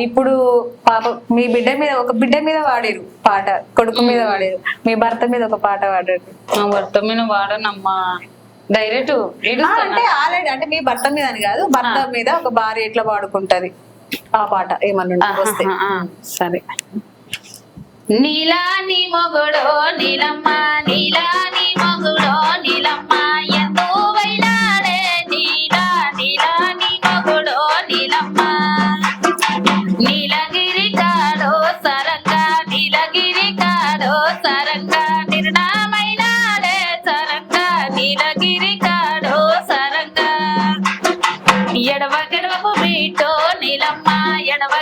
ఇప్పుడు పాప మీ బిడ్డ మీద ఒక బిడ్డ మీద వాడారు పాట కొడుకు మీద వాడారు. మీ భర్త మీద ఒక పాట వాడారు. మా భర్త మీద వాడనమ్మా. డైరెక్ట్ అంటే ఆల్రెడీ అంటే మీ భర్త మీద అని కాదు భర్త మీద ఒక భార్య ఎట్లా వాడుకుంటది? ఆ పాట ఏమన్నా వస్తే. సరే. నీలాని మొగుడో నీలమ్మ నీలాని మొగుడో నీలమ్మ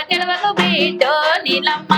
ఎడవ గెడవకు బీటో నీలమ్మ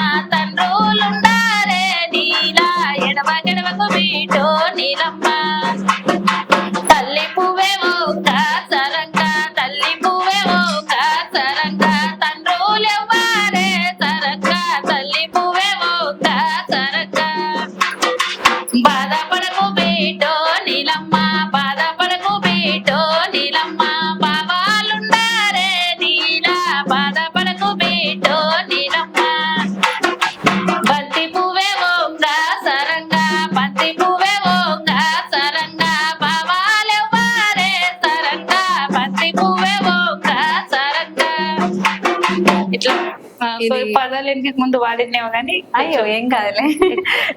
ఇంటికి ముందు వాడినేమో కానీ అయ్యో ఏం కాదులే.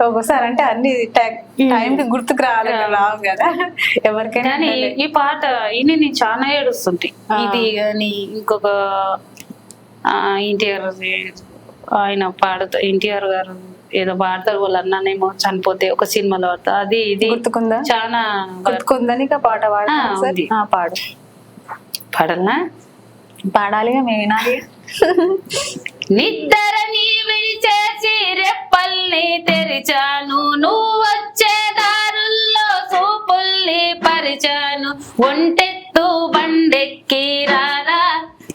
ఒక్కోసారి అంటే అన్ని టైం కి గుర్తుకు రావాలి రావు కదా ఎవరికైనా. ఈ పాట ఇది నేను చాలా ఏడుస్తుంటే. ఆ. ఇది కానీ ఇంకొక ఎన్టీఆర్ ఆయన పాడుతా ఎన్టీఆర్ గారు ఏదో పాడతారు వాళ్ళ అన్ననేమో చనిపోతే ఒక సినిమాలో పాడతారు అది ఇది గుర్తుకుందా? చాలా గుర్తుకుందని పాట పాడు ఆ, ఒకసారి. ఉంది. ఆ, పాడు. పాడన్నా పాడాలిగా మేము వినాలి నిద్దరని చేసి రెప్పల్ని తెరిచాను. నువ్వు వచ్చే దారుల్లో సూపుల్ని పరిచాను. ఒంటెత్తు బండెక్కి రారా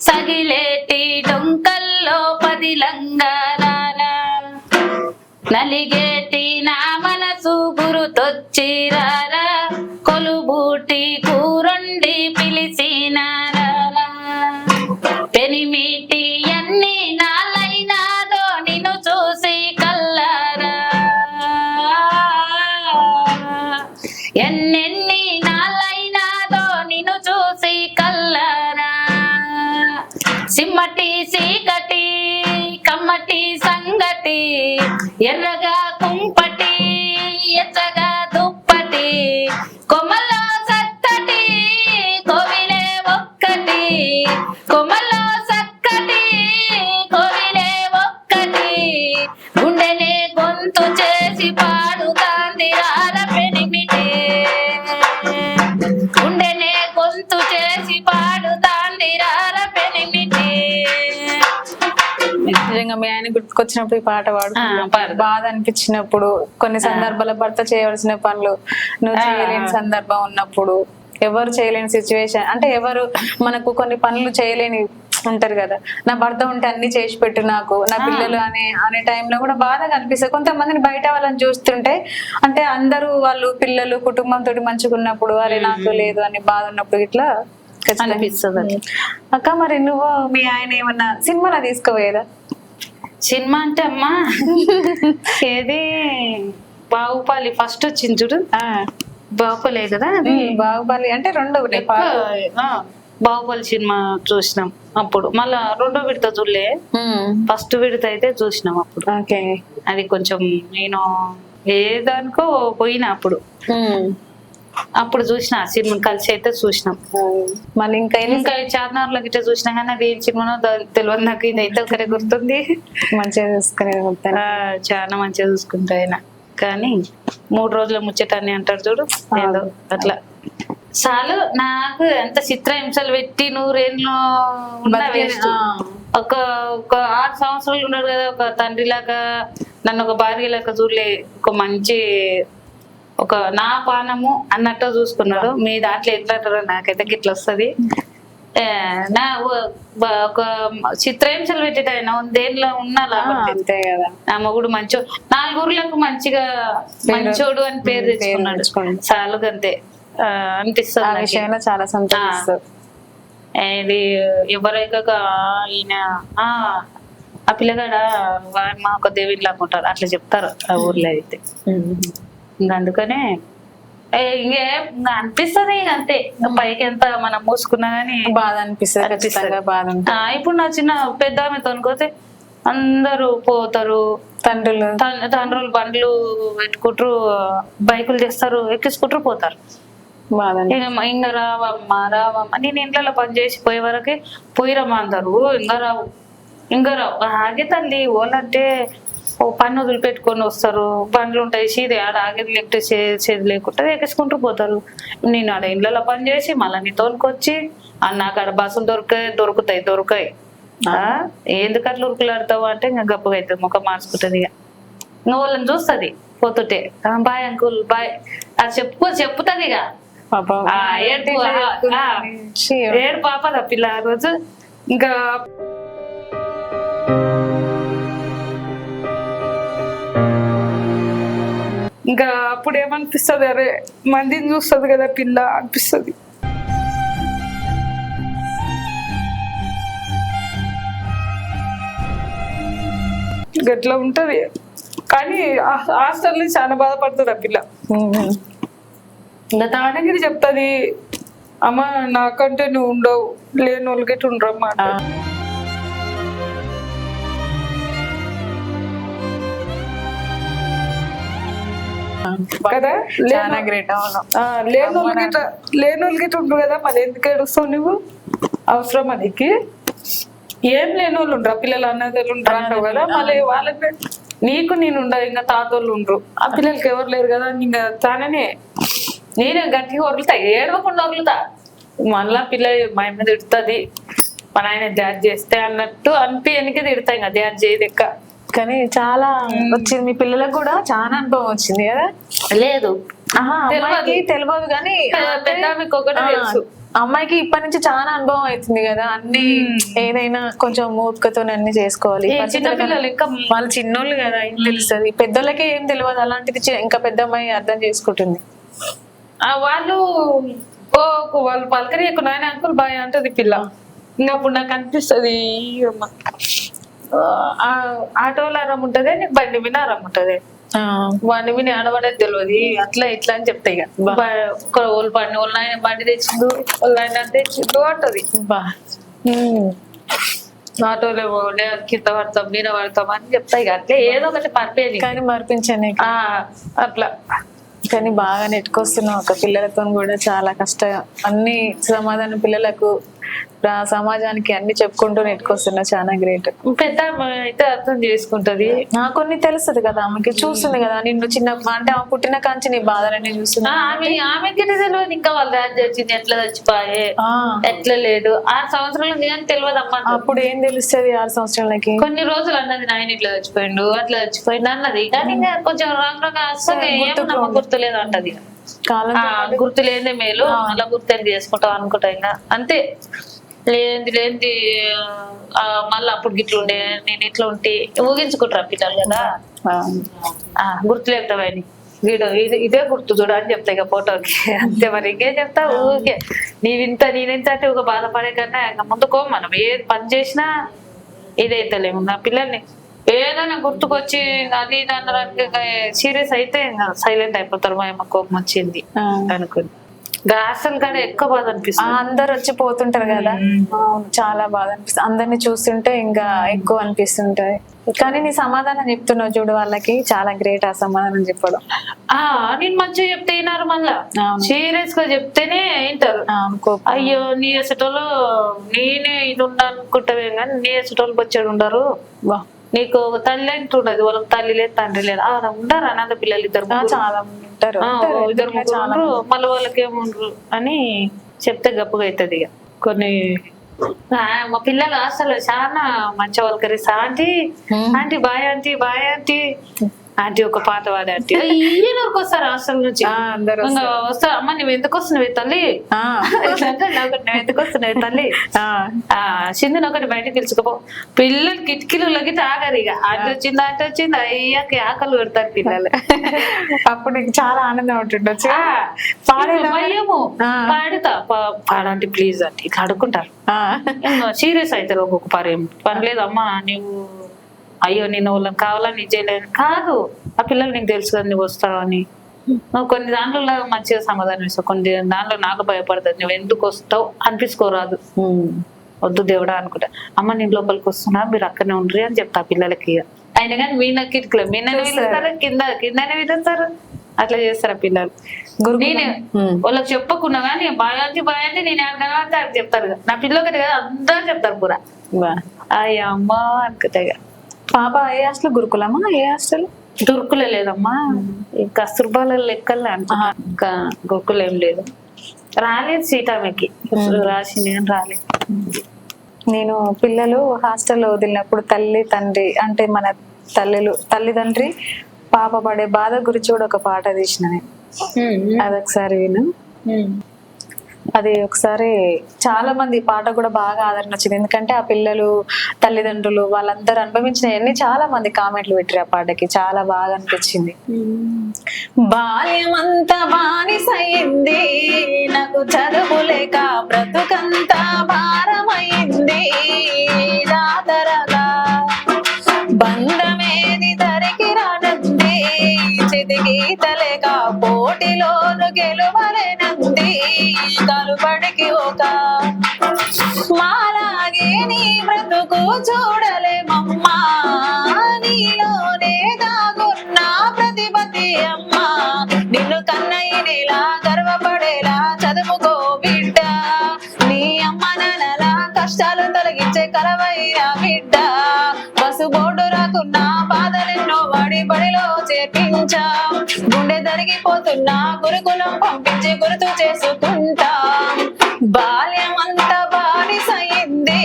సగిలేటి డొంకల్లో పదిలంగా రారా. నలిగేటి నా మనసు గురుతొచ్చి రారా కొలుబూటి కూరొండి పిలిచినారా గుర్తుకొచ్చినప్పుడు ఈ పాట పాడు. బాధ అనిపించినప్పుడు కొన్ని సందర్భాల భర్త చేయవలసిన పనులు నువ్వు. చేయలేని సందర్భం ఉన్నప్పుడు ఎవరు చేయలేని సిచ్యువేషన్ అంటే ఎవరు మనకు కొన్ని పనులు చేయలేని ఉంటారు కదా. నా భర్త ఉంటే అన్ని చేసి పెట్టు నాకు నా పిల్లలు అనే అనే టైంలో కూడా బాధగా అనిపిస్తుంది కొంతమందిని బయట వాళ్ళని చూస్తుంటే అంటే అందరూ వాళ్ళు పిల్లలు కుటుంబంతో మంచిగా ఉన్నప్పుడు అరే నాకు లేదు అని బాధ ఉన్నప్పుడు ఇట్లా అనిపిస్తుంది. అక్క మరి నువ్వు మీ ఆయన ఏమన్నా సినిమాలో తీసుకోపోయేదా? సినిమా అంటే అమ్మా. ఏది? బాహుపాలి ఫస్ట్ వచ్చింది చూడు. ఆ, బాహుపలే కదా అది? బాహుబలి అంటే రెండు బాహుబలి సినిమా చూసినాం అప్పుడు. మళ్ళా రెండో విడత చూడలే. ఫస్ట్ విడత అయితే చూసినాం అప్పుడు. అది కొంచెం నేను ఏ దానికో పోయినా అప్పుడు. అప్పుడు చూసిన సినిమా కలిసి అయితే చూసినాం. మళ్ళీ ఇంకా ఇంకా చార్నార్లో గిట్ట చూసినా కానీ అది ఏం సినిమానో తెలియదు నాకు. ఇదైతే ఒకరే గుర్తుంది. మంచిగా ఆ, చాలా మంచిగా చూసుకుంటా ఆయన. కానీ మూడు రోజుల ముచ్చట అని అంటారు చూడు. ఏదో అట్లా. చాలు నాకు ఎంత చిత్ర హింసలు పెట్టి నూరేళ్ళు. ఒక ఒక ఆరు సంవత్సరాలు ఉన్నాడు కదా ఒక తండ్రి లాగా నన్ను ఒక భార్య లాగా చూడలే. ఒక మంచి ఒక నా పానము అన్నట్టు చూసుకున్నాడు మీ దాంట్లో ఎట్లా అంటారో నాకైతే ఇట్లా వస్తుంది. నా ఒక చిత్రహింసలు పెట్టేట ఆయన దేనిలో ఉన్నా అంతే కదా. నా మొగుడు మంచో నాలుగురులకు మంచిగా మంచోడు అని పేరు తెచ్చుకున్నాడు. చాలు అంతే అనిపిస్తుంది. విషయంలో చాలా సంతోషిస్తారు ఇది ఎవరైనా ఈయన ఆ పిల్లగాడ మా ఒక దేవుడిలా అనుకుంటారు అట్లా చెప్తారు ఆ ఊర్లో అయితే. ఇంకా అందుకనే ఇంకే అనిపిస్తుంది అంతే. పైకి ఎంత మనం మూసుకున్నా గానీ బాధ అనిపిస్తుంది అనిపిస్తది. ఖచ్చితంగా బాధ ఇప్పుడు నా చిన్న పెద్ద ఆమెతో అనుకోతే అందరూ పోతారు. తండ్రులు. తండ్రులు బండ్లు పెట్టుకుంటారు బైకులు చేస్తారు ఎక్కించుకుంటారు పోతారు. అనిపిస్తుంది. ఇంకా రావమ్మా రావమ్మా నేను ఇంట్లో పని చేసి పోయే వరకే పోయిరమ్మా అందరు ఇంకా రావు. ఇంకా రావు. ఆగే తల్లి ఓలంటే ఓ పన్ను వదిలిపెట్టుకొని వస్తారు. బండ్లు ఉంటాయి సీది ఆడ ఆగేది లేకపోతే చేది లేకుంటే ఎక్కించుకుంటూ పోతారు. నేను ఆడ ఇండ్లలో పని చేసి మళ్ళీ నీ తోలుకొచ్చి అన్న అక్కడ బస్సులు దొరికాయి దొరుకుతాయి దొరకాయి. ఆ? ఎందుకు అట్లా ఉరుకులాడతావు అంటే ఇంకా గప్పగా అవుతుంది ముఖం మార్చుకుంటుంది ఇక. ఇంకా వాళ్ళని చూస్తుంది పోతుంటే "ఆ, బాయ్ అంకుల్ బాయ్. అది చెప్పుకో చెప్పుతుంది ఇక. పాపం. ఏడు పాపద పిల్ల ఆ రోజు. ఇంకా ఇంకా అప్పుడు ఏమనిపిస్తుంది? అరే మందిని చూస్తుంది కదా పిల్ల అనిపిస్తుంది. గట్లా ఉంటది. కానీ హాస్టల్ చాలా బాధపడుతుంది ఆ పిల్ల. ఇంకా తానగిరి చెప్తుంది అమ్మ నాకంటే నువ్వు ఉండవు. లేని వాళ్ళకి ఉండరమ్మా కదా? చాలా గ్రేట్ అవును. లేని వాళ్ళకి లేని వాళ్ళకి ఉండరు కదా మరి ఎందుకు ఏడుస్తావు నువ్వు? అవసరం నీకు ఏం లేని వాళ్ళు ఉండరు? పిల్లలు అన్నదలు ఉండరు అంటావు కదా? మళ్ళీ వాళ్ళకి నీకు నేను ఉండవు ఇంకా తాతోళ్ళు ఉండరు. ఆ పిల్లలకి ఎవరు లేరు కదా? ఇంకా తాననే నేనే గట్టిగా వదులుతా. ఏడవకుండా వదులుతా. మళ్ళా పిల్ల మా మీద తిడుతుంది. మన ఆయన ధ్యాన్ చేస్తే అన్నట్టు అనిపి వెనక తిడతా ఇంకా. ధ్యాన్ చేయదు ఎక్క కానీ చాలా వచ్చింది. మీ పిల్లలకు కూడా చాలా అనుభవం వచ్చింది కదా? లేదు. అమ్మాయికి తెలియదు కానీ తెలుసు. అమ్మాయికి ఇప్పటి నుంచి చాలా అనుభవం అవుతుంది కదా. అన్ని ఏదైనా కొంచెం మూర్ఖతో అన్ని చేసుకోవాలి. వాళ్ళు చిన్నోళ్ళు కదా ఏం తెలుస్తుంది. పెద్దోళ్ళకే ఏం తెలియదు అలాంటిది ఇంకా పెద్ద అమ్మాయి అర్థం చేసుకుంటుంది. ఆ వాళ్ళు ఓ వాళ్ళు పలకరి ఎక్కువ నాయన అంకుల్ బాయ్ అంటది పిల్ల. ఇంకా అప్పుడు నాకు అనిపిస్తుంది ఆటోలో అరం ఉంటది నీకు బండి మీద అరం ఉంటది. ఆ, బండి మీద ఆడబడేది తెలియదు అట్లా ఇట్లా అని చెప్తాయి వాళ్ళు బండి వాళ్ళ ఆయన బండి తెచ్చిండు వాళ్ళ ఆయన తెచ్చిండు అంటది. ఆటోలో పోలే కింద పడతాం మీద పడతాం అని చెప్తాయి అట్లే ఏదో ఒకటి పంపేది కానీ మర్పించాను అట్లా. కానీ బాగా నెట్టుకొస్తున్నాం ఒక పిల్లలతో కూడా చాలా కష్టం. అన్ని సమాధానం పిల్లలకు సమాజానికి అన్ని చెప్పుకుంటూ నెట్టుకొస్తున్నా చాలా గ్రేట్ పెద్ద అయితే అర్థం చేసుకుంటది. నా కొన్ని తెలుస్తుంది కదా ఆమెకి చూస్తుంది కదా నిన్ను చిన్న అంటే ఆమె పుట్టిన కాంచి నీ బాధలన్నీ చూస్తుంది. ఆ, ఆమె ఆమెకి తెలియదు ఇంకా వాళ్ళ డాడ్ చచ్చింది ఎట్లా చచ్చిపోయే ఎట్లా లేదు ఆరు సంవత్సరాలు అని తెలియదు అమ్మ అప్పుడు ఏం తెలుస్తుంది ఆరు సంవత్సరాలకి? కొన్ని రోజులు అన్నది నాయన ఇట్లా చచ్చిపోయిండు అట్లా చచ్చిపోయిండు అన్నది. కానీ కొంచెం రాంగ్ రాంగ్ అసలు ఏమన్నా గుర్తులేదు అంటది. గుర్తు లేదే మేలు మళ్ళా గుర్తు చేసుకుంటాం అనుకుంటా ఇంకా. అంతే. లేనిది లేనిది ఆ, మళ్ళీ అప్పుడు గిట్ల ఉండే నేను ఇట్లా ఉంటే ఊగించుకుంటారు పిల్లలు కదా. ఆ, ఆ గుర్తు లేపుతావని వీడు ఇది ఇదే గుర్తు చూడు అని చెప్తా ఇక ఫోటోకి. అంతే మరి ఇంకేం చెప్తా? ఊరికే. నీవింత నేనెంత అంటే ఒక బాధపడే కన్నా ఇంకా ముందుకో మనం. ఏ పని చేసినా ఇదైతలేము. నా పిల్లల్ని ఏదైనా గుర్తుకొచ్చి అది అన్నదానికి సీరియస్ అయితే సైలెంట్ అయిపోతారు. మా అమ్మ కోపం వచ్చింది. అనుకుని అసలు కాడ ఎక్కువ బాధ అనిపిస్తుంది. అందరు వచ్చి పోతుంటారు కదా. చాలా బాధ అనిపిస్తుంది. అందరిని చూస్తుంటే ఇంకా ఎక్కువ అనిపిస్తుంటది కానీ నీ సమాధానం చెప్తున్నావు చూడు వాళ్ళకి. చాలా గ్రేట్ ఆ సమాధానం చెప్పడం. ఆ నేను మంచిగా చెప్తే వినారు మళ్ళా. సీరియస్గా చెప్తేనే వింటారు. అయ్యో నీ ఎసటోళ్ళు నేనే ఇది ఉండాలనుకుంటావే కానీ నీ ఎసటోళ్ళు వచ్చాడు ఉండరు. నీకు ఒక తల్లి అంటున్నది వాళ్ళకి తల్లి లేదు తండ్రి లేదు. ఆ ఉండరు అనాథ పిల్లలు ఇద్దరు. చాలా ఉంటారు. ఉంటారు, ఇద్దరు ముగ్గురు మళ్ళీ వాళ్ళకి ఏముండ్రు అని చెప్తే గప్పగా అవుతుంది ఇక. కొన్ని ఆ, మా పిల్లలు అసలు చాలా మంచి వాళ్ళకరి aunty. Aunty bye aunty bye aunty. Aunty ఒక పాత వాడే ఆంటీ. వస్తారు హాస్టల్ నుంచి? ఆ, అందరూ ఇంకా వస్తా అమ్మ నువ్వు ఎందుకు వస్తున్నావు తల్లి? నువ్వు ఎందుకు వస్తున్నావు తల్లి? సింధుని ఒకటి బయటకు పిలుచుకోపో. పిల్లలు కిటికీలు లగితే ఆగరు ఇక. అటు వచ్చింది అటు వచ్చింది? అయ్యాక ఆకలి పెడతారు పిల్లలు. అప్పుడు నీకు చాలా ఆనందం ఉంటుండొచ్చు? భయము. పాడుతా. పాడండి ప్లీజ్ అంటే ఇట్లా అడుకుంటారు ఆ, సీరియస్ అవుతారు ఒక్కొక్క పని పని లేదమ్మా నువ్వు అయ్యో నేను వాళ్ళని కావాలని చేయలేదు కాదు ఆ పిల్లలు నీకు తెలుసు కదా నువ్వు వస్తావు అని నువ్వు కొన్ని దాంట్లో మంచిగా సమాధానం ఇస్తావు కొన్ని దాంట్లో నాకు భయపడుతుంది నువ్వు ఎందుకు వస్తావు అనిపించుకోరాదు వద్దు దేవుడా అనుకుంటా అమ్మ నేను లోపలికి వస్తున్నా మీరు అక్కడనే ఉండ్రి అని చెప్తా పిల్లలకి. అయినా కానీ మీ నాకు ఇట్లా మీ కింద కిందనే పిలుస్తారు అట్లా చేస్తారు ఆ పిల్లలు గురుకులం. నేనే. వాళ్ళకి చెప్పకుండా కానీ బాయాజీ బాయాజీ నేను అది చెప్తారు. నా పిల్లలకి కదా అందరూ చెప్తారు పూరా. అయ్యా అమ్మ అనుకుంటా. పాప ఏ హాస్టల్? గురుకులమా? ఏ హాస్టల్? దుర్కులే లేదమ్మా. కస్తూర్బాల లెక్కలే ఇంకా గురుకులు ఏం లేదు. రాలేదు సీట్ ఆమెకి రాసింది కానీ రాలేదు. నేను పిల్లలు హాస్టల్లో వదిలినప్పుడు తల్లి తండ్రి అంటే మన తల్లులు తల్లిదండ్రి పాప పడే బాధ గురించి కూడా ఒక పాట తీసిన అదొకసారి విను. అది ఒకసారి చాలా మంది పాట కూడా బాగా ఆదరణ వచ్చింది. ఎందుకంటే ఆ పిల్లలు తల్లిదండ్రులు వాళ్ళందరూ అనుభవించినవన్నీ చాలా మంది కామెంట్లు పెట్టారు ఆ పాటకి. చాలా బాగా అనిపించింది. బాల్యమంతా బానిసయింది నాకు చదువు లేక బ్రతుకంతా భారమైంది. రాతరగా బంధమేది దరికి రానంది. చితిగీత లేక పోటీలోను గెలువలేనంది కలుబడికి ఒక మాలాగే నీ బ్రతుకు చూడలేమమ్మా. నీలోనే దాగున్న ప్రతిపతి అమ్మా. నిన్ను కన్నయ్యనిలా గర్వపడేలా చదువుకో బిడ్డ. నీ అమ్మ నాన్నల కష్టాలు తొలగించే కలవైన బిడ్డ. బస్సు బోర్డు రాకున్నా బాధలెన్నో వాడి బడిలో చేర్పించా గుండె తరిగిపోతున్నా గురుకులం పంపించి గుర్తు చేసుకుంటా. బాల్యం అంతా బానిసయింది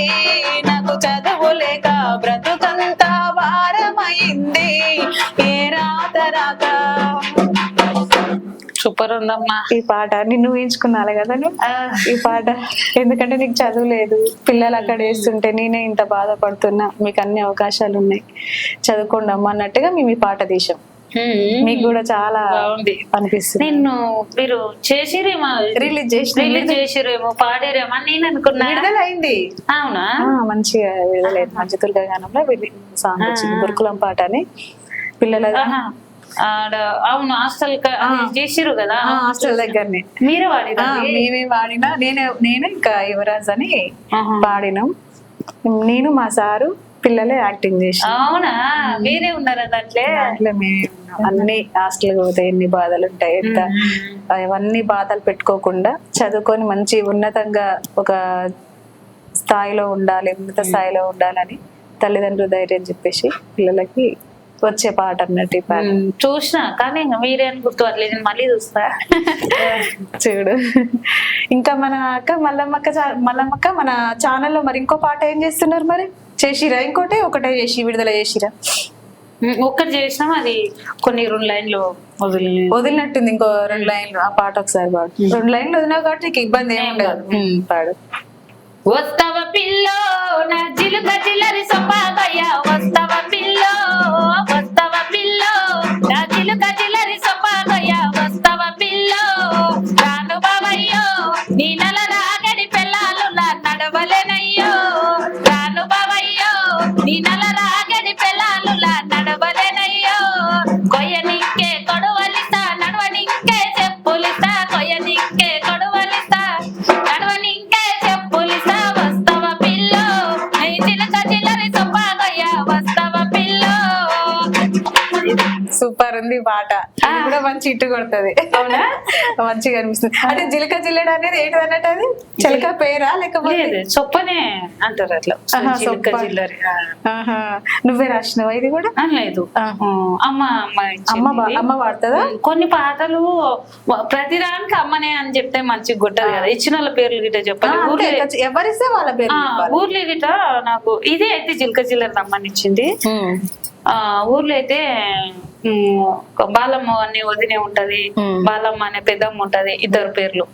నాకు చదువు లేక బ్రతుకంతా భారమైంది ఏ రాత రాక. సూపర్ ఉందమ్మా ఈ పాట నిన్ను ఊహించుకున్నాను కదా ఈ పాట. ఎందుకంటే నీకు చదువు లేదు. పిల్లలు అక్కడ వేస్తుంటే నేనే ఇంత బాధపడుతున్నా. మీకు అన్ని అవకాశాలు ఉన్నాయి చదువుకోండి అమ్మ అన్నట్టుగా మేము ఈ పాట తీసాం. మీకు కూడా చాలా అనిపిస్తుంది. నిన్ను మీరు చేసిరేమో రిలీజ్ చేసిన. రిలీజ్ చేసిరేమో పాడిరేమో నేను అనుకున్నా. విడుదల అయింది అవునా మంచిగా విడుదలైంది. మంచి దుర్గా గానంలో సాంగ్ వచ్చింది. గురుకులం పాట అని. పిల్లల అవును హాస్టల్ చేసిరు కదా? హాస్టల్ దగ్గరనే. మీరే వాడిరా ఆ, మేమే వాడినా. నేను నేను ఇంకా యువరాజ్ అని. పాడినాం. నేను మా సారు పిల్లలే యాక్టింగ్ చేసి. అవునా? మీరే ఉన్నారా దాంట్లో? దాంట్లో మేము. అన్ని హాస్టల్ పోతే ఎన్ని బాధలు ఉంటాయి ఎంత. అవన్నీ బాధలు పెట్టుకోకుండా చదువుకొని మంచి ఉన్నతంగా ఒక స్థాయిలో ఉండాలి ఉన్నత స్థాయిలో ఉండాలని తల్లిదండ్రులు ధైర్యం చెప్పేసి పిల్లలకి వచ్చే పాట అన్నట్టు చూసిన కానీ ఇంకా మీరే అని గుర్తు నేను మళ్ళీ చూస్తా. చూడు. ఇంకా మన అక్క మల్లమ్మక్క మల్లమ్మక్క మన ఛానల్లో మరి ఇంకో పాట ఏం చేస్తున్నారు మరి? చేసిరా? ఇంకోటి ఒకటే చేసి విడుదల చేసిరా? ఒక్కటి చేసినాం అది కొన్ని రెండు లైన్లు వదిలి వదిలినట్టుంది ఇంకో రెండు లైన్లు ఆ పాట ఒకసారి పాడు. రెండు లైన్లు వదిలినావు కాబట్టి నీకు ఇబ్బంది ఏమి ఉండదు. పాడు. వస్తావ పిల్లో నా జిలుక జిల్లరి సొప్పాగయ్య ఇట్టు కొడుతుంది. అవునా? మంచిగా అనిపిస్తుంది అంటే జిలక జిల్లెడ అనేది ఏంటి అన్నట్టు అది? చిలక పేరా లేకపోతే? చొప్పనే అంటారు అట్లా. చిలక. ఆహా. నువ్వే రాసినావా ఇది కూడా? లేదు. అమ్మ అమ్మ. అమ్మ అమ్మ వాడుతుందా? కొన్ని పాటలు వ- ప్రతిదానికి అమ్మనే అని చెప్తే మంచిగా కొట్టదు కదా. ఇచ్చిన వాళ్ళ పేర్లు గిట్ట చెప్పాలి. ఎవరిస్తే వాళ్ళ పేరు. ఊర్లో గిట్ట నాకు ఇదే అయితే జిల్క ఉమ్. ఆ ఊర్లో అయితే బాలమ్మ అనే వదినే ఉంటది. బాలమ్మ అనే పెద్దమ్మ ఉంటది. ఇద్దరు పేర్లు.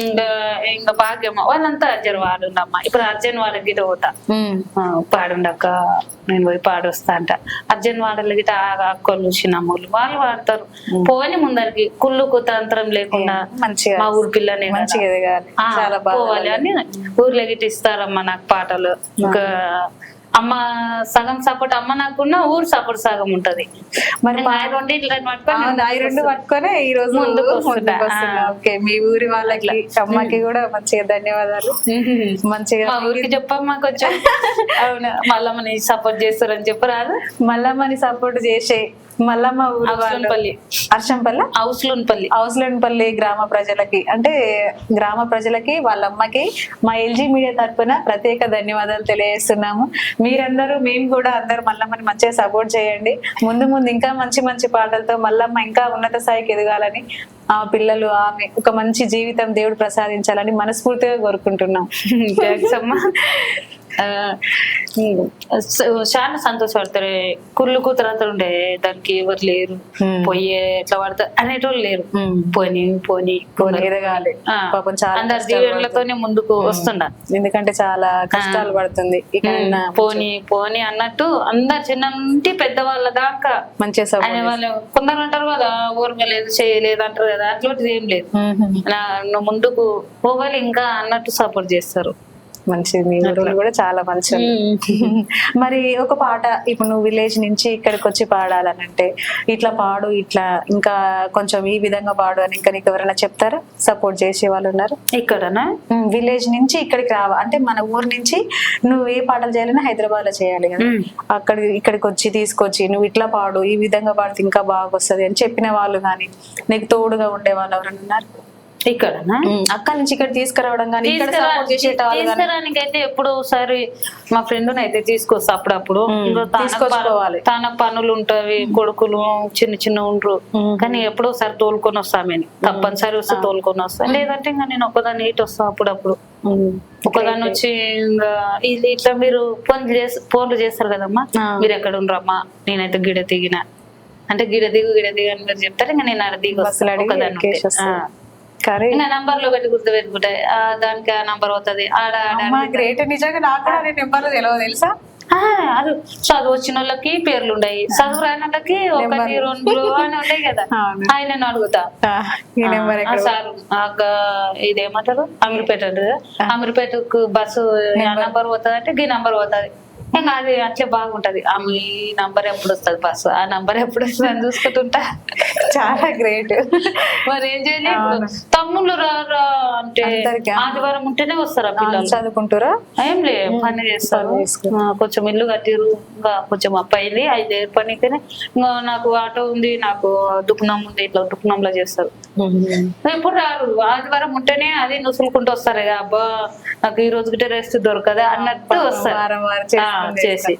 ఇంకా ఇంకా భాగ్యమ్మ వాళ్ళంతా అర్జున్ వాడుండమ్మ ఇప్పుడు అర్జున్ వాళ్ళ గిట పోతా. పాడుండక నేను పోయి పాడొస్తా అంట. అర్జున్ వాడలు గిట ఆ అక్కలు చిన్నమ్మలు వాళ్ళు వాడతారు పోని ముందరికి కుళ్ళుకు తంత్రం లేకుండా మంచిగా. మా ఊరి పిల్లనే పోవాలి అని ఊర్లో గిట్ట ఇస్తారమ్మా నాకు పాటలు. ఇంకా అమ్మ సగం సపోర్ట్ అమ్మ నాకున్న ఊరు సపోర్ట్ సగం ఉంటది. మరి ఈ రెండు పట్టుకొని ఈ రోజు. ఓకే మీ ఊరి వాళ్ళకి అమ్మకి కూడా మంచిగా ధన్యవాదాలు. మంచిగా మా ఊరికి చెప్పమ్మా కొంచెం. అవును? మళ్ళీ మన సపోర్ట్ చేస్తారని చెప్పరాదు. మల్లమ్మని సపోర్ట్ చేసే మల్లమ్మ ఊరు వాళ్ళు. అవసరంపల్లి హర్షంపల్ల? అవసరంపల్లి హౌస్లండ్పల్లి గ్రామ ప్రజలకి అంటే గ్రామ ప్రజలకి వాళ్ళ అమ్మకి మా ఎల్జీ మీడియా తరపున ప్రత్యేక ధన్యవాదాలు తెలియజేస్తున్నాము. మీరందరూ మేము కూడా అందరూ మల్లమ్మని మంచిగా సపోర్ట్ చేయండి. ముందు ముందు ఇంకా మంచి మంచి పాటలతో మల్లమ్మ ఇంకా ఉన్నత స్థాయికి ఎదగాలని ఆ పిల్లలు ఆమె ఒక మంచి జీవితం దేవుడు ప్రసాదించాలని మనస్ఫూర్తిగా కోరుకుంటున్నాం. చాలా సంతోషపడతారు. కుళ్ళు కూతురు అంతా ఉండే దానికి ఎవరు లేరు. పోయి ఎట్లా పడతారు అనేటోళ్ళు లేరు. పోని పోని పోనీ ఎదగాలి. అందరి ముందుకు వస్తుండ ఎందుకంటే చాలా కష్టాలు పడుతుంది. పోని పోని అన్నట్టు అందరు చిన్న నుండి పెద్దవాళ్ళ దాకా మంచిగా వాళ్ళు కొందరు అంటారు కదా ఊరగలేదు చేయలేదు అంటారు కదా. అట్లాంటిది ఏం లేదు. నా ముందుకు పోవాలి ఇంకా అన్నట్టు సపోర్ట్ చేస్తారు. మంచిది మీ ఊరు కూడా చాలా మంచిది మరి ఒక పాట ఇప్పుడు నువ్వు విలేజ్ నుంచి ఇక్కడికి వచ్చి పాడాలనంటే ఇట్లా పాడు ఇట్లా ఇంకా కొంచెం ఈ విధంగా పాడు అని ఇంకా నీకు ఎవరైనా చెప్తారా? సపోర్ట్ చేసే వాళ్ళు ఉన్నారు? ఇక్కడనా విలేజ్ నుంచి ఇక్కడికి రావా? అంటే మన ఊరు నుంచి నువ్వు ఏ పాటలు చేయాలన్నా హైదరాబాద్లో చేయాలి కదా. అక్కడ ఇక్కడికి వచ్చి తీసుకొచ్చి నువ్వు ఇట్లా పాడు ఈ విధంగా పాడితే ఇంకా బాగా వస్తది అని చెప్పిన వాళ్ళు కానీ నీకు తోడుగా ఉండే వాళ్ళు ఎవరైనా ఉన్నారు? ఇక్కడనా? మ్మ్. అక్కడి నుంచి ఇక్కడ తీసుకురావడం కానీ ఇక్కడ తీసుకురానికి అయితే ఎప్పుడు ఒకసారి మా ఫ్రెండ్ అయితే తీసుకొస్తా అప్పుడప్పుడు. ఇంకా తన తీసుకొచ్చుకోవాలి. పను- తన పనులు ఉంటవి కొడుకులు చిన్న చిన్న ఉండ్రు. కానీ ఎప్పుడో ఒకసారి తోలుకొని వస్తామని తప్పనిసరి వస్తే తోలుకొని వస్తా. లేదంటే ఇంకా నేను ఒకదాన్ని ఇటు వస్తా అప్పుడప్పుడు. మ్మ్. ఒకదాన్ని వచ్చి ఇది ఇట్లా మీరు ఫోన్లు చేసి ఫోన్లు చేస్తారు కదమ్మా. మీరు ఎక్కడ ఉండరమ్మా నేనైతే గిడ దిగిన. అంటే గిడ దిగు గిడ దిగు అని మీరు చెప్తారు ఇంకా నేను దిగి బస్సులు వస్తా అడిగి ఒకదాన్ని ఇంకా నంబర్లో పెట్టి గుర్తు పెట్టుకుంటే ఆ, దానికి ఆ నంబర్ అవుతుంది ఆడ గ్రేట్. నిజంగా నాకు కూడా తెలియదు తెలుసా? అది చదువు వచ్చిన వాళ్ళకి పేర్లు ఉన్నాయి చదువు రాని వాళ్ళకి ఒకటి రెండు అని కదా. ఆయన అడుగుతా. సార్ ఇదేమంటారు? అమీర్పేట. అమీర్పేటకు బస్సు నంబర్. పోతుంది అంటే ఈ నంబర్ పోతుంది. అది అట్లే బాగుంటది. ఆ ఈ నంబర్ ఎప్పుడు వస్తుంది బస్సు ఆ నంబర్ ఎప్పుడు వస్తుంది అని చూసుకుంటుంటా. చాలా గ్రేట్. మరి ఏం చేయాలి తమ్ముళ్ళు రారా అంటే. ఆదివారం ఉంటేనే వస్తారు పిల్లలు? చదువుకుంటారా? ఏం లే పని చేస్తారు. పని కొంచెం ఇల్లు కట్టిరు ఇంకా కొంచెం అప్పయింది ఐదేరు పనికనే ఇంకా నాకు ఆటో ఉంది నాకు దుకుణం ఉంది ఇట్లా దుకుణంలో చేస్తారు. ఎప్పుడు రారు? ఆదివారం ఉంటేనే అది నుసులుకుంటూ వస్తారు అబ్బా నాకు ఈ రోజు గిట్ట రెస్ట్ దొరకదా అన్నట్టు వస్తారు. చేసి.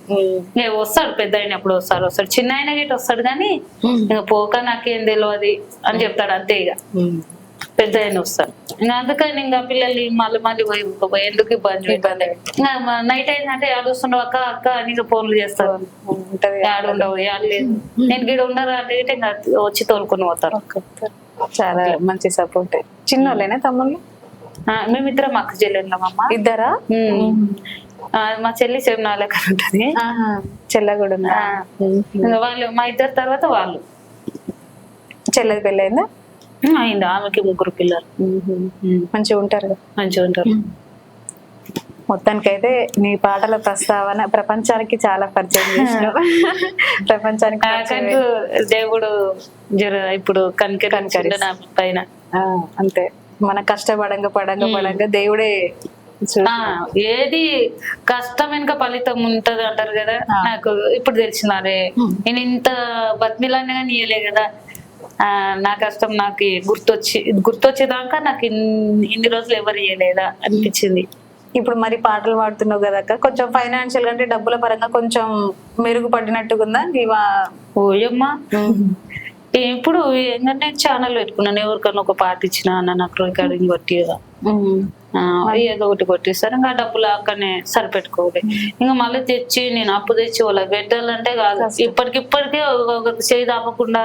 ఇక వస్తాడు పెద్ద ఆయన ఎప్పుడు వస్తారు వస్తాడు. చిన్న ఆయన గిట్ట వస్తాడు కానీ ఇక పోక నాకేం తెలియదు అని చెప్తాడు అంతే ఇక. పెద్ద ఆయన వస్తారు ఇంకా అందుకని ఇంకా పిల్లల్ని మళ్ళీ మళ్ళీ పోయి పోయి ఎందుకు ఇబ్బంది ఇబ్బంది. ఇంకా నైట్ అయిందంటే ఆడుస్తుండవు అక్క అక్క అని ఫోన్లు చేస్తారు ఉంటది ఆడు ఉండవు ఆడు లేదు. నేను గిడ ఉండరు అంటే ఇంకా వచ్చి తోలుకొని పోతారు చాలా మంచి సపోర్ట్. చిన్నోళ్ళేనా తమ్ముళ్ళు? ఆ, మేమిద్దరం అక్క చెల్లెళ్ళమమ్మ ఇద్దరా? మా చెల్లి ఎక్కడ ఉంటది. ఆహా, చెల్ల కూడా ఉందా? ఆ, ఇంకా వాళ్ళు మా ఇద్దరు తర్వాత వాళ్ళు. చెల్లది పెళ్ళైందా అయింది. ఆమెకి ముగ్గురు పిల్లలు. మంచిగా ఉంటారు. మంచిగా ఉంటారు. మొత్తానికైతే నీ పాటల ప్రస్తావన ప్రపంచానికి చాలా పరిచయం చేసినావు. ప్రపంచానికి దేవుడు జర ఇప్పుడు కనికరించిండు నా పైన. అంతే. మన కష్టపడంగా పడంగా పడంగా దేవుడే ఏది కష్టం వెనుక ఫలితం ఉంటది అంటారు కదా నాకు ఇప్పుడు తెలిసినారే నేను ఇంత బతిమిలానే కానీ ఇయ్యలే కదా. ఆ నా కష్టం నాకు గుర్తొచ్చి గుర్తొచ్చేదాకా నాకు ఇన్ని రోజులు ఎవరు ఇయ్యలేదా అనిపించింది. ఇప్పుడు మరి పాటలు పాడుతున్నావు కదా అక్క. కొంచెం ఫైనాన్షియల్ అంటే డబ్బుల పరంగా కొంచెం మెరుగుపడినట్టుగా ఉందా ఓయమ్మా. ఇప్పుడు ఏంటంటే ఛానల్ పెట్టుకున్నాను ఎవరికైనా ఒక పాట ఇచ్చిన అన్న నాకు రికార్డింగ్ కొట్టి ఏదో ఒకటి కొట్టిస్తారు. ఇంకా డబ్బులు అక్కడనే సరిపెట్టుకోవాలి. ఇంకా మళ్ళీ తెచ్చి నేను అప్పు తెచ్చి వాళ్ళకి పెట్టాలంటే కాదు. ఇప్పటికిప్పటికే ఒక చేయి దాపకుండా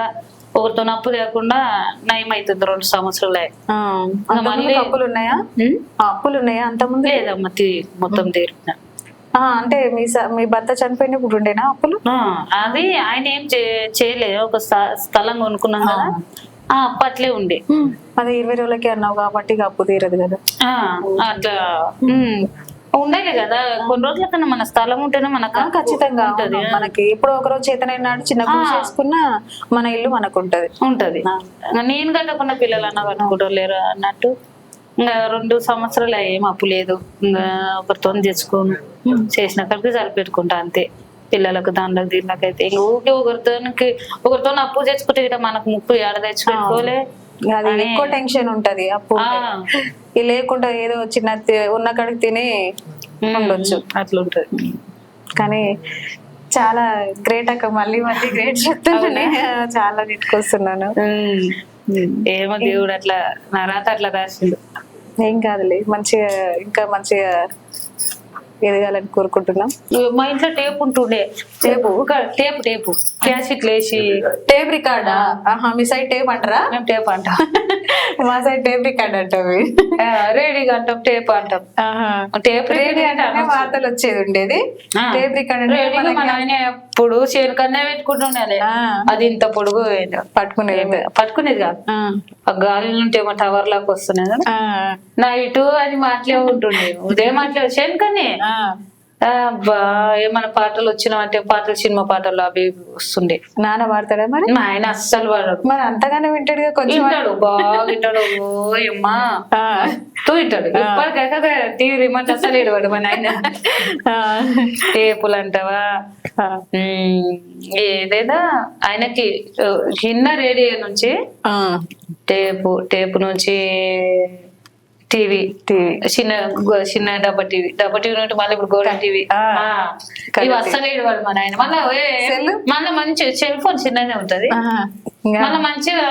ఒకరితో అప్పు లేకుండా నయం అవుతుంది రెండు సంవత్సరాలే. అప్పులు ఉన్నాయా అప్పులు ఉన్నాయా అంత ముందు లేదమ్మా మొత్తం తీరుతున్నా. అంటే మీ మీ భర్త చనిపోయినప్పుడు ఉండేనా అప్పులు? అది ఆయన ఏం చేయలేదు. ఒక స్థ- స్థలం కొనుక్కున్నాం కదా. ఆ. అప్పట్లే ఉండే. అది ఇరవై రోజులకి అన్నావు కాబట్టి అప్పు తీరదు కదా. అట్లా ఉండాలి కదా. కొన్ని రోజుల కన్నా మన స్థలం ఉంటేనే మనకు ఖచ్చితంగా ఉంటది. మనకి ఇప్పుడు ఒక రోజు చేతనైన నాడు చిన్న చేసుకున్నా మన ఇల్లు మనకు ఉంటది. ఉంటది. నేను కట్టకుండా పిల్లలు అన్న కట్టుకుంటలేరు అన్నట్టు. ఇంకా రెండు సంవత్సరాలు ఏం అప్పు లేదు. ఇంకా ఒకరితో తెచ్చుకోను చేసిన కలిపి సరిపెట్టుకుంటా అంతే. పిల్లలకు దాంట్లోకి దీనిలోకైతే ఇంక ఊరికే ఒకరితోనికి ఒకరితో అప్పు తెచ్చుకుంటే ఇక మనకు ముప్పు ఏడ తెచ్చుకోలే అది ఎక్కువ టెన్షన్ ఉంటది అప్పు లేకుండా ఏదో చిన్న ఉన్న కాడికి తిని ఉండొచ్చు. అట్లుంటది. కానీ చాలా గ్రేట్ అక్క మళ్ళీ మళ్ళీ గ్రేట్ చెప్తున్నాను. చాలా నెట్టుకొస్తున్నాను ఏమో దేవుడు అట్లా నా రాత అట్లా రాసిండు. ఏం కాదులే మంచిగా ఇంకా మంచిగా ఎదగాలని కోరుకుంటున్నాం. మా ఇంట్లో టేప్ ఉంటుండే టేపు టేపు టేపు క్యాసెట్ లేసి టేప్ రికార్డా? ఆహా మీ సైడ్ టేప్ అంటారా? మేము టేప్ అంటాం. మా సైడ్ టేప్ రికార్డ్ అంటావి రేడిగా అంటాం టేప్ అంటాం. టేప్ రేడియో అంటే వార్తలు వచ్చేది ఉండేది. టేప్ రికార్డ్ అంటే నాయన ఎప్పుడు చేనుకన్నా పెట్టుకుంటుండే అది ఇంత పొడుగు పట్టుకునేది పట్టుకునేది కాదు. ఆ, గాలి నుండి ఏమో టవర్ లాగా కదా. ఆ, నైట్ అది మాటలే ఉంటుండే ఉదయం మాటలే చేనుకనే ఆ. ఏమైనా పాటలు వచ్చినావంటే పాటలు సినిమా పాటలు అవి వస్తుండే. నాన్న వాడతాడా మరి? ఆయన అస్సలు వాడడు మరి అంతగానే వింటాడుగా కొంచెం. వింటాడు బాగా వింటాడు. ఓ అమ్మా. ఆ, తూ వింటాడు. టీవీ రిమోట్ అస్సలు ఇడవాడు మా నాయన. ఆ, టేపులు అంటావా ఏదైనా ఆయనకి చిన్న రేడియో నుంచి. టేపు టేపు నుంచి టీవీ. టీవీ. చిన్న చిన్న డబ్బా టీవీ. డబ్బా టీవీ నుండి మళ్ళీ ఇప్పుడు గోడ టీవీ. ఇవి అస్సలు ఇడవాడు మా నాయన. మళ్ళీ? మళ్ళీ మంచి సెల్ ఫోన్ చిన్ననే ఉంటది. మళ్ళీ మంచిగా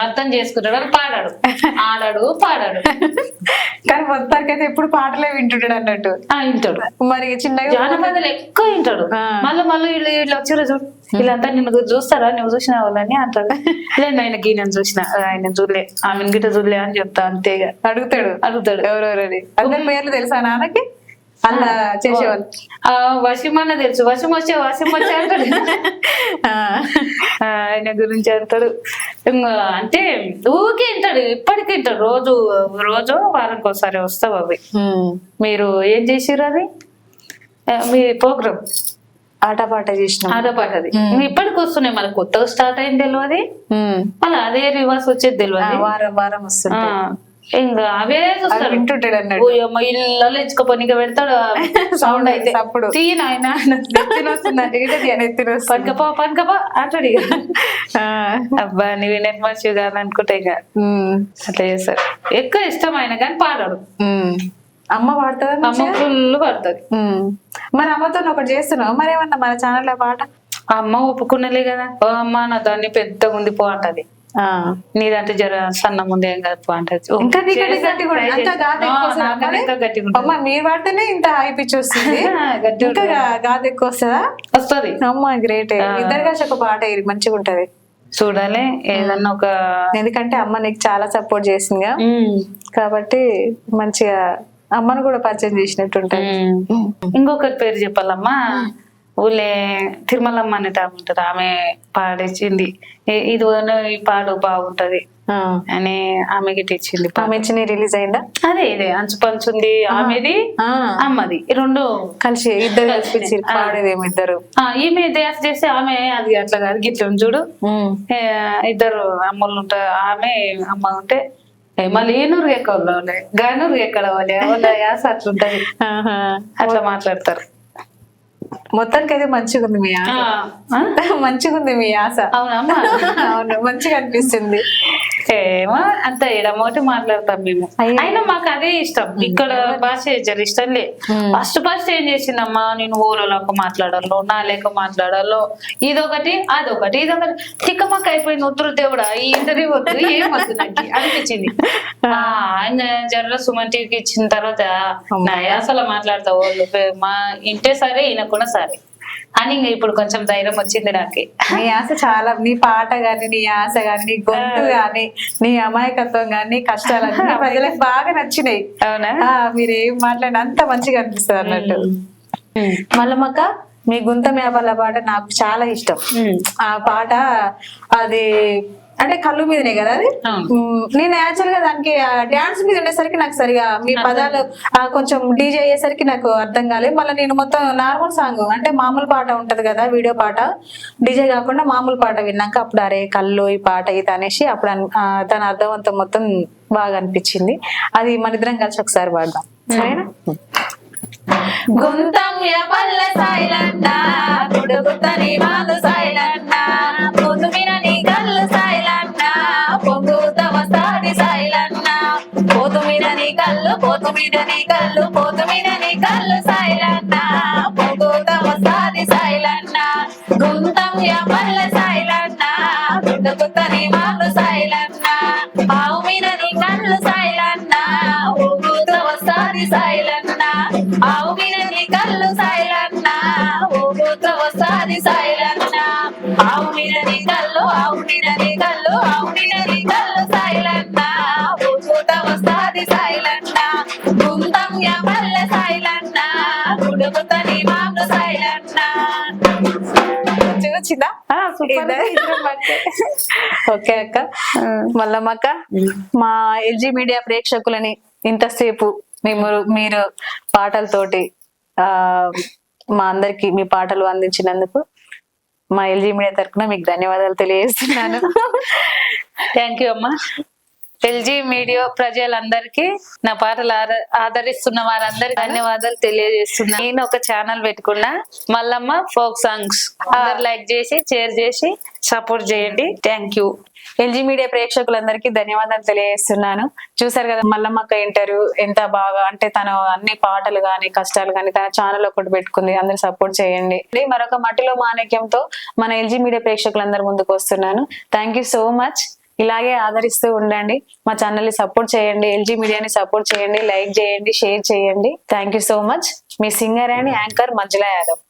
అర్థం చేసుకుంటాడు. వాళ్ళు పాడాడు. ఆడాడు పాడాడు. కానీ మొత్తానికి అయితే ఎప్పుడు పాటలే వింటుంటాడు అన్నట్టు. ఆ వింటాడు. మరి చిన్నగా జానపదాలు ఎక్కువ వింటాడు. మళ్ళీ మళ్ళీ వీళ్ళు వీళ్ళు వచ్చారు చూడు. వీళ్ళంతా నిన్ను చూస్తారా? నువ్వు చూసిన వాళ్ళని? అంటారు. లేదు ఆయన గీనని చూసిన. ఆయన చూడలే. ఆమెను గిట్ట చూడలే అని చెప్తా అంతేగా అడుగుతాడు. అడుగుతాడు. ఎవరెవరని? అందరి పేర్లు తెలుసా నాన్నకి? అలా చేసేవాళ్ళు. ఆ వశిమన్న తెలుసు. వశం వచ్చే వశం వచ్చే అంటాడు. ఆయన గురించి అంటాడు. అంటే ఊకే వింటాడు. ఇప్పటికీ వింటాడు. రోజు రోజు వారానికి ఒకసారి వస్తావు అవి. మీరు ఏం చేసిర్రు అది? మీ ప్రోగ్రామ్? ఆట పాట చేసినాం ఆటపాటది ఇప్పటికి వస్తున్నాయి. మళ్ళీ కొత్తగా స్టార్ట్ అయింది తెలియదు. మళ్ళీ అదే రివర్స్ వచ్చేది తెలియదు వారం వారం వస్తుంది ఇంకా అవే అది చూస్తాడు వింటుంటాడు ఓయమ్మ ఇళ్ళలో ఇచ్చుకోపోనిక పెడతాడు సౌండ్ అయితే తీయన. నెత్తిన వస్తుంది. పనుకపో పనుకపో అంటాడు ఇక. అబ్బా నీవి నెట్ మంచివి కాదు అనుకుంటే ఇక. అట్లా చేస్తాడు ఎక్కువ ఇష్టం ఆయన కానీ పాడాడు. అమ్మ పాడుతుందా అమ్మ? ఫుల్ పడుతుంది. మరి అమ్మతో ఒకటి చేస్తున్నావు మరి ఏమన్నా మన ఛానల్ పాట అమ్మ ఒప్పుకున్నలే కదా ఓ అమ్మ నా దాన్ని పెద్దగా ఉంది పో అంటది. నీదంటే జర సన్నం ఉంది ఏం కాదు ఓ, ఇంకా నీకంటే గట్టిగా try ఉంటుంది. అంత చేస్తా. గాథ ఆ, ఎక్కువ వస్తుందా నాకన్నా మరి? ఇంకా గట్టిగా ఉంటుంది. అమ్మ మీరు పాడితేనే ఇంత హై పిచ్ వస్తుంది. గట్టిగా ఇంకా గా- గాథ ఎక్కువ వస్తుందా? వస్తుంది. అమ్మ గ్రేట్ ఇద్దరు కలిసి ఒక పాట ఇది మంచిగా ఉంటది. చూడాలి ఏదన్నా ఒక ఎందుకంటే అమ్మ నీకు చాలా సపోర్ట్ చేసిందిగా ఉమ్, కాబట్టి మంచిగా అమ్మను కూడా పరిచయం చేసినట్టు ఉంటది. ఉమ్. ఇంకొకరి పేరు చెప్పాలమ్మా. ఊళ్ళే తిరుమలమ్మ అనేట ఆమె ఉంటది. ఆమె పాడించింది "ఏ- ఇది ఈ పాడు బాగుంటది. అని ఆమె ఇచ్చింది. ఆమె ఇచ్చిన రిలీజ్ అయిందా? అదే ఇదే అంచు పంచుంది ఆమెది. అమ్మది. రెండు కలిసి ఇద్దరు కలిసి పాడేదేమో ఇద్దరు. ఆ, ఈమె డ్యాన్స్ చేస్తే ఆమె అది అట్లా కాదు. గిట్ల చూడు. ఇద్దరు అమ్మలు ఉంటారు ఆమె అమ్మ ఉంటే మళ్ళీ ఈ నూరు ఎక్కడ గానూరు ఎక్కడ వాళ్ళే యాస అట్లుంటది. అట్లా మాట్లాడతారు. మొత్తానికి అయితే మంచిగా ఉంది మీ ఆశ? మంచిగా ఉంది మీ ఆశ. అవును మంచిగా అనిపిస్తుంది ఏమో అంత ఎడమోటి మాట్లాడతాం మేము. అయినా మాకు అదే ఇష్టం. ఇక్కడ భాష జర ఇష్టం లే. ఫస్ట్ ఫస్ట్ ఏం చేసిందమ్మా నేను ఊరలోకి మాట్లాడాలో నా లేక మాట్లాడాలో ఇదొకటి అదొకటి ఇదొకటి. తిక్కమక్క అయిపోయింది వద్దు దేవుడా? ఈ ఇంటర్వ్యూ వద్దు నాకు. అనిపించింది. జర్ర సుమన్ టీవీకి ఇచ్చిన తర్వాత నా యాసలో మాట్లాడతా వాళ్ళు మా ఇంటే సరే ఈయనకున్నా సరే. అని ఇంక ఇప్పుడు కొంచెం ధైర్యం వచ్చింది నాకే. నీ ఆశ చాలా నీ పాట గాని నీ ఆశ గాని నీ గొంతు గాని నీ అమాయకత్వం గాని నీ కష్టాలన్నీ ప్రజలకు బాగా నచ్చినాయి. అవునా? మీరు ఏం మాట్లాడిన అంత మంచిగా అనిపిస్తుంది అన్నట్టు. ఉమ్. మల్లమ్మక్క మీ గుంత మేపల పాట నాకు చాలా ఇష్టం. ఆ పాట అది అంటే కళ్ళు మీదనే కదా అది? నేను యాక్చువల్గా దానికి డాన్స్ మీద ఉండేసరికి నాకు సరిగా మీ పదాలు కొంచెం డీజే అయ్యేసరికి నాకు అర్థం కాలేదు. మళ్ళీ నేను మొత్తం నార్మల్ సాంగ్ అంటే మామూలు పాట ఉంటది కదా వీడియో పాట. డీజే కాకుండా మామూలు పాట విన్నాక అప్పుడు అరే కళ్ళు ఈ పాట ఇది అనేసి అప్పుడు దాని అర్థవంతం మొత్తం బాగా అనిపించింది. అది మన ఇద్దరం కలిసి ఒకసారి పాడదాం. సరేనా? గుంతం పల్ల సాయిలన్న పోతుమిన నీ కళ్ళు పోతుమిన నీ కళ్ళు పోతుమిన నీ కళ్ళు సాయిలన్న. పొంగుత వస్తాది సాయిలన్న. గుంతం పల్ల సాయిలన్న. గుడుగుతని మాలు సాయిలన్న. పావు మీద నీ కళ్ళు సాయిలన్న. ఊగుత వస్తాది సాయిలన్న. పావు మీద నీ కళ్ళు సాయిలన్న. ఊగుత వస్తాది సాయిలన్న. ఆవు మీద నీ కళ్ళు ఆవు మీద నీ కళ్ళు ఆవు మీద నీ కళ్ళు వస్తాది సాయిలన్న గుంతం పల్లె సాయిలన్న గుడుగుత నీ మాకు సాయిలన్న వచ్చిందా ఆ, సూపర్. ఓకే అక్క. మల్లమ్మ అక్క మా ఎల్జీ మీడియా ప్రేక్షకులని ఇంతసేపు మేము మీరు పాటలతోటి ఆ మా అందరికి మీ పాటలు అందించినందుకు మా ఎల్జీ మీడియా తరఫున మీకు ధన్యవాదాలు తెలియజేస్తున్నాను. థ్యాంక్ యూ అమ్మా. ఎల్జీ మీడియా ప్రజలందరికీ నా పాటలు ఆదరిస్తున్న వారందరికీ ధన్యవాదాలు తెలియజేస్తున్నా. నేను ఒక ఛానల్ పెట్టుకున్నా మల్లమ్మ ఫోక్ సాంగ్స్. అందరు లైక్ చేసి షేర్ చేసి సపోర్ట్ చేయండి. Thank you. ఎల్జీ మీడియా ప్రేక్షకులందరికీ ధన్యవాదాలు తెలియజేస్తున్నాను. చూసారు కదా మల్లమ్మక్క ఇంటర్వ్యూ ఎంత బాగా అంటే తను అన్ని పాటలు గాని కష్టాలు గాని తన ఛానల్ ఒకటి పెట్టుకుంది. అందరు సపోర్ట్ చేయండి. మరొక మట్టిలో మాణిక్యంతో మన ఎల్జీ మీడియా ప్రేక్షకులందరి ముందుకు వస్తున్నాను. Thank you so much. ఇలాగే ఆదరిస్తూ ఉండండి. మా ఛానల్ని సపోర్ట్ చేయండి. ఎల్జీ మీడియాని సపోర్ట్ చేయండి. లైక్ చేయండి. షేర్ చేయండి. Thank you so much me singer and anchor Manjula Yadav.